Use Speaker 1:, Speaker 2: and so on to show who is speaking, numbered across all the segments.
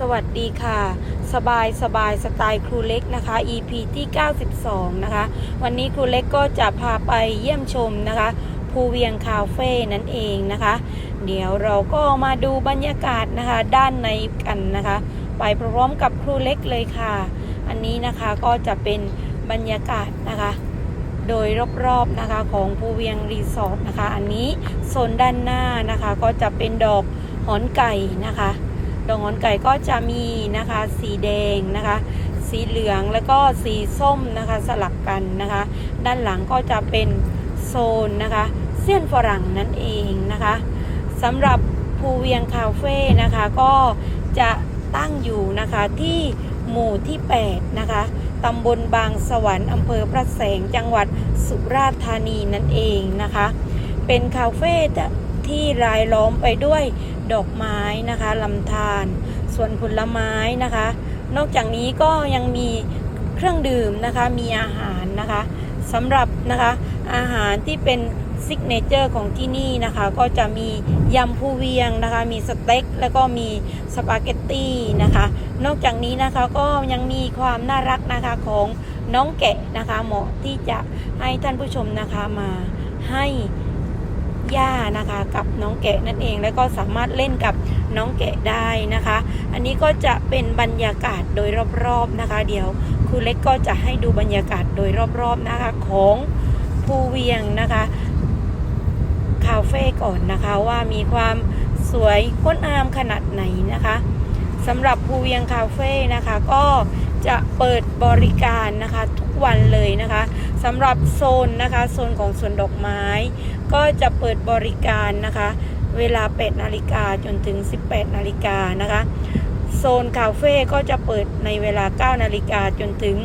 Speaker 1: สวัสดีค่ะ สบายสบายสไตล์ครูเล็กนะคะ EP ที่ 92 นะคะ วันนี้ครูเล็กก็จะพาไปเยี่ยมชมนะคะภูเวียงคาเฟ่นั่นเองนะคะ เดี๋ยวเราก็มาดูบรรยากาศนะคะด้านในกันนะคะ ไปพร้อมกับครูเล็กเลยค่ะ อันนี้นะคะก็จะเป็นบรรยากาศนะคะ โดยรอบๆนะคะของภูเวียงรีสอร์ทนะคะ อันนี้โซนด้านหน้านะคะก็จะเป็นดอกหอนไก่นะคะ ดอกหอนไก่ก็จะมีนะคะสีแดงนะคะ สีเหลืองแล้วก็สีส้มนะคะสลับกันนะคะ ด้านหลังก็จะเป็นโซนนะคะ เส้นฝรั่งนั่นเองนะคะสำหรับภูเวียงคาเฟ่นะคะก็จะตั้งอยู่นะคะที่หมู่ที่ 8 นะคะตำบลบางสวรรค์อำเภอพระแสงจังหวัดสุราษฎร์ธานีนั่นเองนะคะ เป็นคาเฟ่ที่รายล้อมไปด้วย ดอกไม้นะคะลำธารส่วนผลไม้นะคะ นอกจากนี้ก็ยังมีเครื่องดื่มนะคะมีอาหารนะคะสำหรับนะคะอาหารที่เป็นซิกเนเจอร์ของที่นี่นะคะก็จะมียำผู้เวียงนะคะ มีสเต็กแล้วก็มีสปาเกตตี้นะคะ นอกจากนี้นะคะก็ยังมีความน่ารักนะคะของน้องแกะนะคะเหมาะที่จะให้ท่านผู้ชมนะคะมาให้ ย่านะคะกับน้องแกะนั่นเอง แล้วก็สามารถเล่นกับน้องแกะได้นะคะ อันนี้ก็จะเป็นบรรยากาศโดยรอบๆนะคะ เดี๋ยวครูเล็กก็จะให้ดูบรรยากาศโดยรอบๆนะคะของภูเวียงนะคะคาเฟ่ก่อนนะคะว่ามีความสวยงดงามขนาดไหนนะคะสำหรับภูเวียงคาเฟ่นะคะก็จะเปิดบริการนะคะทุกวันเลยนะคะ สำหรับโซนนะคะ โซนของสวนดอกไม้ ก็จะเปิดบริการนะคะ เวลา 8 นาฬิกาจนถึง 18 นาฬิกานะคะ โซนคาเฟ่ก็จะเปิดในเวลา 9 นาฬิกาจนถึง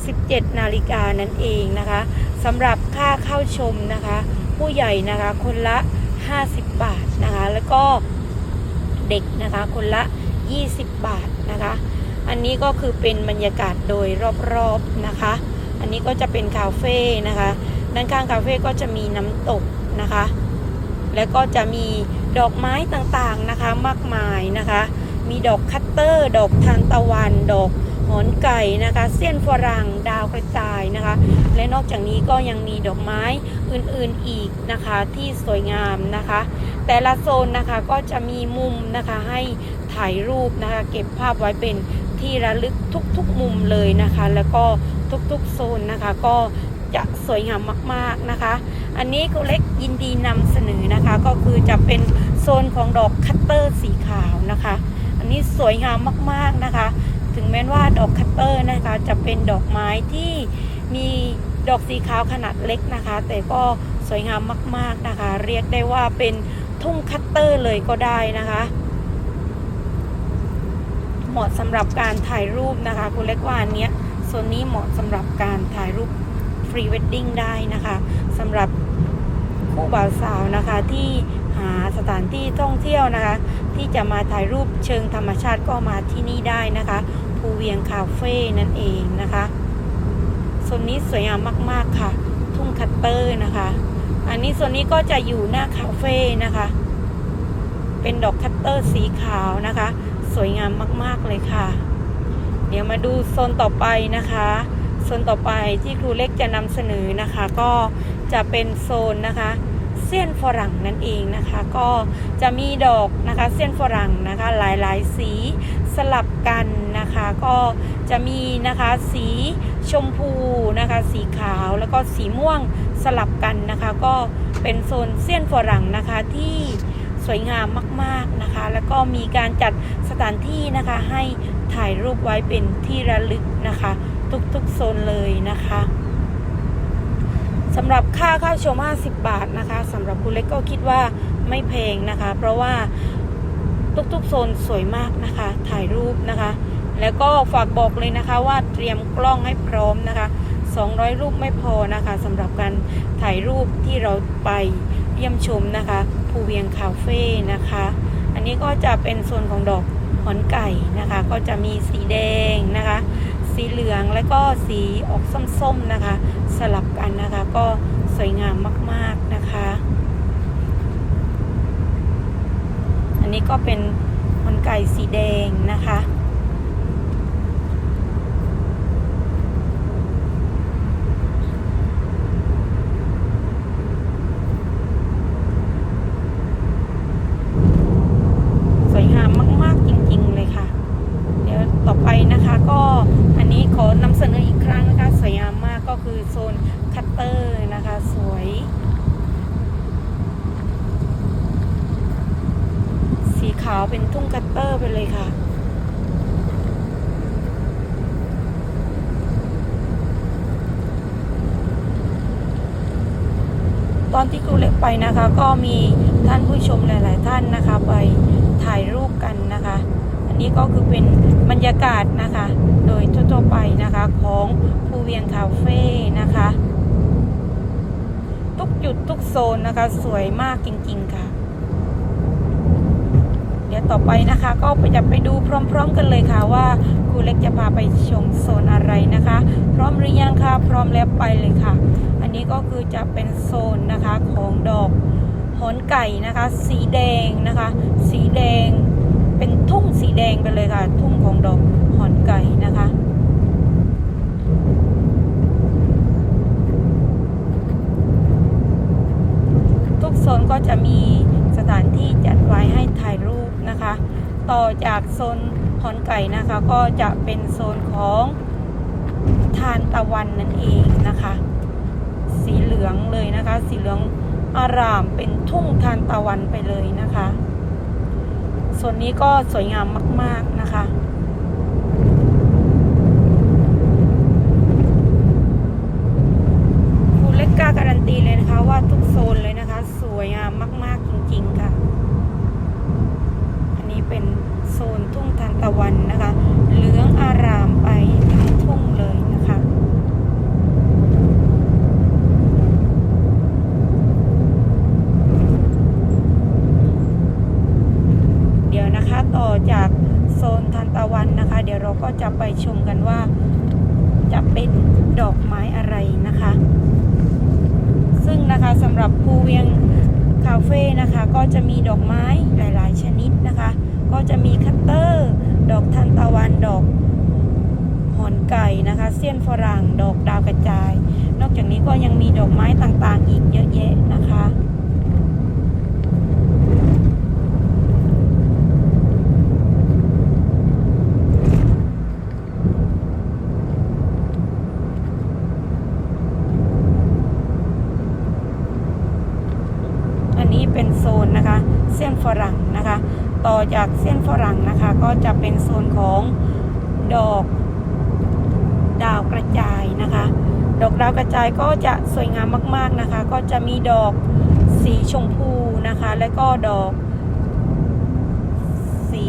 Speaker 1: 17 นาฬิกานั่นเองนะคะสำหรับค่าเข้าชมนะคะ ผู้ใหญ่นะคะคนละ 50 บาทนะคะ แล้วก็เด็กนะคะคนละ 20 บาทนะคะ อันนี้ก็คือเป็นบรรยากาศโดยรอบๆนะคะ อันนี้ก็จะเป็นคาเฟ่นะคะ ด้านข้างคาเฟ่ก็จะมีน้ำตกนะคะ แล้วก็จะมีดอกไม้ต่างๆนะคะมากมายนะคะ มีดอกคัตเตอร์ ดอกทานตะวัน ดอกหอนไก่นะคะ เส้นฝรั่งดาวกระจายนะคะ และนอกจากนี้ก็ยังมีดอกไม้อื่นๆอีกนะคะที่สวยงามนะคะ แต่ละโซนนะคะก็จะมีมุมนะคะให้ถ่ายรูปนะคะ เก็บภาพไว้เป็น ที่ระลึกทุกๆมุมเลยนะคะ แล้วก็ทุกๆโซนนะคะ ก็จะสวยงามมากๆนะคะ อันนี้ครูเล็กยินดีนำเสนอนะคะ ก็คือจะเป็นโซนของดอกคัตเตอร์สีขาวนะคะ อันนี้สวยงามมากๆนะคะ ถึงแม้ว่าดอกคัตเตอร์นะคะ จะเป็นดอกไม้ที่มีดอกสีขาวขนาดเล็กนะคะ แต่ก็สวยงามมาก ๆนะคะ เรียกได้ว่าเป็นทุ่งคัตเตอร์เลยก็ได้นะคะ เหมาะสำหรับการถ่ายรูปนะคะคุณเล็กว่าอันเนี้ยโซนนี้เหมาะสำหรับการถ่ายรูปฟรีเวดดิ้งได้นะคะสำหรับคู่บ่าวสาวนะคะที่หาสถานที่ท่องเที่ยวนะคะ ที่จะมาถ่ายรูปเชิงธรรมชาติก็มาที่นี่ได้นะคะภูเวียงคาเฟ่นั่นเองนะคะโซนนี้สวยงามมาก ๆค่ะ ทุ่งคัตเตอร์นะคะ อันนี้ส่วนนี้ก็จะอยู่หน้าคาเฟ่นะคะ เป็นดอกคัตเตอร์สีขาวนะคะ สวยงามมาก ๆ เลยค่ะ เดี๋ยวมาดูโซนต่อไปนะคะโซนต่อไปที่ครูเล็กจะนำเสนอนะคะ ก็จะเป็นโซนนะคะเส้นฝรั่งนั่นเองนะคะ ก็จะมีดอกนะคะเส้นฝรั่งนะคะ หลายๆ สีสลับกันนะคะ ก็จะมีนะคะสีชมพูนะคะ สีขาวแล้วก็สีม่วงสลับกันนะคะ ก็เป็นโซนเส้นฝรั่งนะคะที่ สวยงามมากๆนะคะ แล้วก็มีการจัดสถานที่นะคะให้ถ่ายรูปไว้เป็นที่ระลึกนะคะ ทุกๆโซนเลยนะคะสำหรับค่าเข้าชม 50 บาทนะคะสำหรับคุณเล็กก็คิดว่าไม่แพงนะคะ เพราะว่าทุกๆโซนสวยมากนะคะ ถ่ายรูปนะคะ แล้วก็ฝากบอกเลยนะคะว่าเตรียมกล้องให้พร้อมนะคะ 200 รูปไม่พอนะคะสำหรับการถ่ายรูปที่เราไป เยี่ยมชมนะคะภูเวียงคาเฟ่นะคะ อันนี้ก็จะเป็นโซนของดอกหอนไก่นะคะ ก็จะมีสีแดงนะคะ สีเหลืองและก็สีออกส้มๆนะคะ สลับกันนะคะ ก็สวยงามมากๆนะคะ อันนี้ก็เป็นหอนไก่สีแดงนะคะ วยงามมากก็คือโซนคัตเตอร์นะคะ สวย สีขาวเป็นทุ่งคัตเตอร์ไปเลยค่ะ ตอนที่ครูเล็กไปนะคะ ก็มีท่านผู้ชมหลาย ๆ ท่านนะคะ ไปถ่ายรูปกันนะคะ อันนี้ก็คือเป็นบรรยากาศนะคะ โดยทั่วๆไปนะคะของภูเวียงคาเฟ่นะคะ ทุกจุดทุกโซนนะคะ สวยมากจริง ๆ ค่ะ ยวต่อไปนะคะ ก็ไปจะไปดูพร้อม ๆ กันเลยค่ะว่าครูเล็กจะพาไปชมโซนอะไรนะคะ พร้อมหรือยังคะพร้อมแล้วไปเลยค่ะ อันนี้ก็คือจะเป็นโซนนะคะของดอกหอนไก่นะคะ สีแดงนะคะ สีแดงเป็นทุ่งสีแดงไปเลยค่ะ ทุ่งของดอกหอนไก่นะคะทุกโซนก็จะมีสถานที่จัดไว้ให้ถ่ายรูปนะคะ ต่อจากโซนพอนไก่นะคะ ก็จะเป็นโซนของทานตะวันนั่นเองนะคะ สีเหลืองเลยนะคะ สีเหลืองอารามเป็นทุ่งทานตะวันไปเลยนะคะ ส่วนนี้ก็สวยงามมาก ๆนะคะ ครูเล็กกล้าการันตีเลยนะคะ ว่าทุกโซนเลยนะคะ สวยงามมาก ๆ จริง ๆ ค่ะ อันนี้เป็นโซนทุ่งทานตะวันนะคะ เหลืองอารามไปทั้งทุ่งเลยนะคะ เดี๋ยวนะคะต่อจากโซนทานตะวันนะคะ เราก็จะไปชมกันว่า จะเป็นดอกไม้อะไรนะคะ ซึ่งนะคะสำหรับภูเวียงคาเฟ่นะคะ ก็จะมีดอกไม้หลาย ๆ ชนิดนะคะ ก็จะมีคัตเตอร์ ดอกทานตะวันดอกหอนไก่นะคะ เสี้ยนฝรั่ง ดอกดาวกระจาย นอกจากนี้ก็ยังมีดอกไม้ต่าง ๆ อีกเยอะแยะนะคะ เป็นโซนนะคะ เส้นฝรั่งนะคะ ต่อจากเส้นฝรั่งนะคะ ก็จะเป็นโซนของดอกดาวกระจายนะคะ ดอกดาวกระจายก็จะสวยงามมาก ๆนะคะ ก็จะมีดอกสีชมพูนะคะ แล้วก็ดอก สี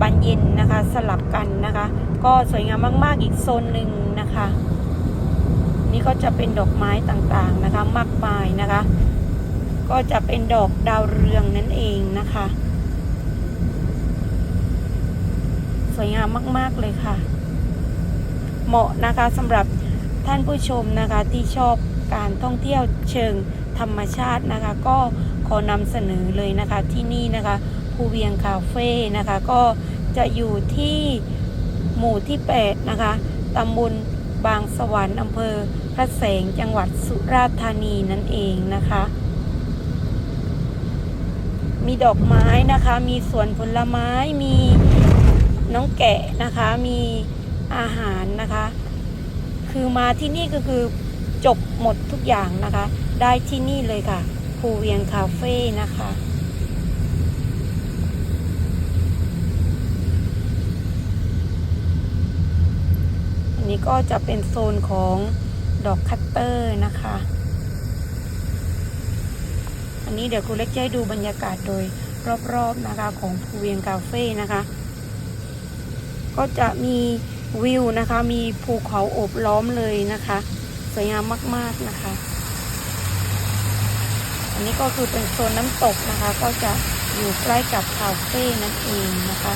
Speaker 1: บานเย็นนะคะ สลับกันนะคะ ก็สวยงามมาก ๆ อีกโซนหนึ่งนะคะ นี่ก็จะเป็นดอกไม้ต่างๆนะคะ มากมายนะคะ ก็จะเป็นดอกดาวเรืองนั่นเองนะคะ สวยงามมาก ๆ เลยค่ะ เหมาะนะคะสำหรับท่านผู้ชมนะคะที่ชอบการท่องเที่ยวเชิงธรรมชาตินะคะ ก็ขอนำเสนอเลยนะคะที่นี่นะคะภูเวียงคาเฟ่นะคะ ก็จะอยู่ที่หมู่ที่ 8 นะคะตำบลบางสวรรค์อำเภอพระแสงจังหวัดสุราษฎร์ธานีนั่นเองนะคะ มีดอกไม้นะคะ มีสวนผลไม้ มีน้องแกะนะคะ มีอาหารนะคะ คือมาที่นี่ก็คือจบหมดทุกอย่างนะคะ ได้ที่นี่เลยค่ะภูเวียงคาเฟ่นะคะอันนี้ก็จะเป็นโซนของดอกคัตเตอร์นะคะันนี้เดี๋ยวครูเล็กจะให้ดูบรรยากาศโดยรอบๆนะคะของภูเวียงคาเฟ่นะคะ ก็จะมีวิวนะคะ มีภูเขาโอบล้อมเลยนะคะ สวยงามมากๆนะคะ อันนี้ก็คือเป็นโซนน้ำตกนะคะ ก็จะอยู่ใกล้กับคาเฟ่นั่นเองนะคะ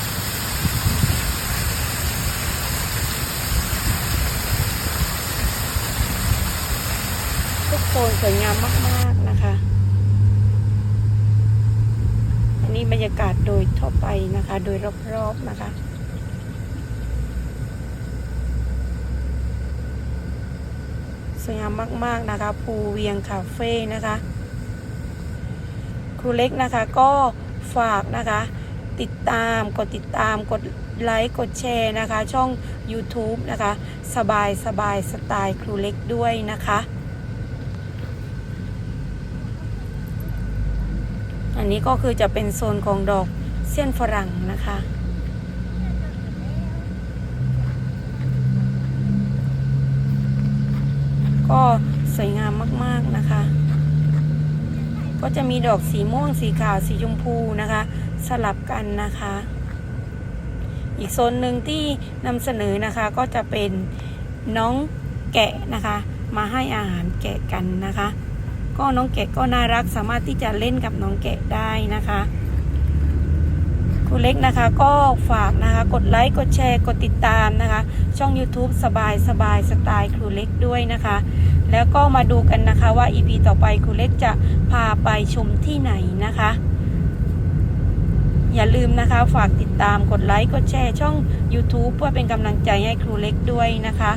Speaker 1: ทุกโซนสวยงามมากๆ นี้บรรยากาศโดยทั่วไปนะคะ โดยรอบๆนะคะสวยงามมากๆนะคะ ภูเวียงคาเฟ่นะคะ ครูเล็กนะคะก็ฝากนะคะ ติดตามกดติดตามกดไลค์กดแชร์นะคะ ช่อง YouTube นะคะ สบายสบายสไตล์ครูเล็กด้วยนะคะ อั นนี้ก็คือจะเป็นโซนของดอกเส้นฝรั่งนะคะ ก็สวยงามมากๆนะคะ ก็จะมีดอกสีม่วงสีขาวสีชมพูนะคะ สลับกันนะคะ อีกโซนหนึ่งที่นำเสนอนะคะก็จะเป็นน้องแกะนะคะ มาให้อาหารแกะกันนะคะ ก็น้องแกะก็น่ารักสามารถที่จะเล่นกับน้องแกะได้นะคะครูเล็กนะคะก็ฝากนะคะกดไลค์กดแชร์กดติดตามนะคะ ช่อง YouTube สบายสบายสไตล์ครูเล็กด้วยนะคะ แล้วก็มาดูกันนะคะว่า EP ต่อไปครูเล็กจะพาไปชมที่ไหนนะคะ อย่าลืมนะคะ ฝากติดตามกดไลค์กดแชร์ช่อง YouTube เพื่อเป็นกำลังใจให้ครูเล็กด้วยนะคะ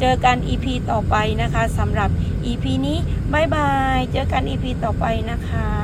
Speaker 1: เจอกัน EP ต่อไปนะคะสำหรับ EP นี้บายบาย เจอกัน EP ต่อไปนะคะ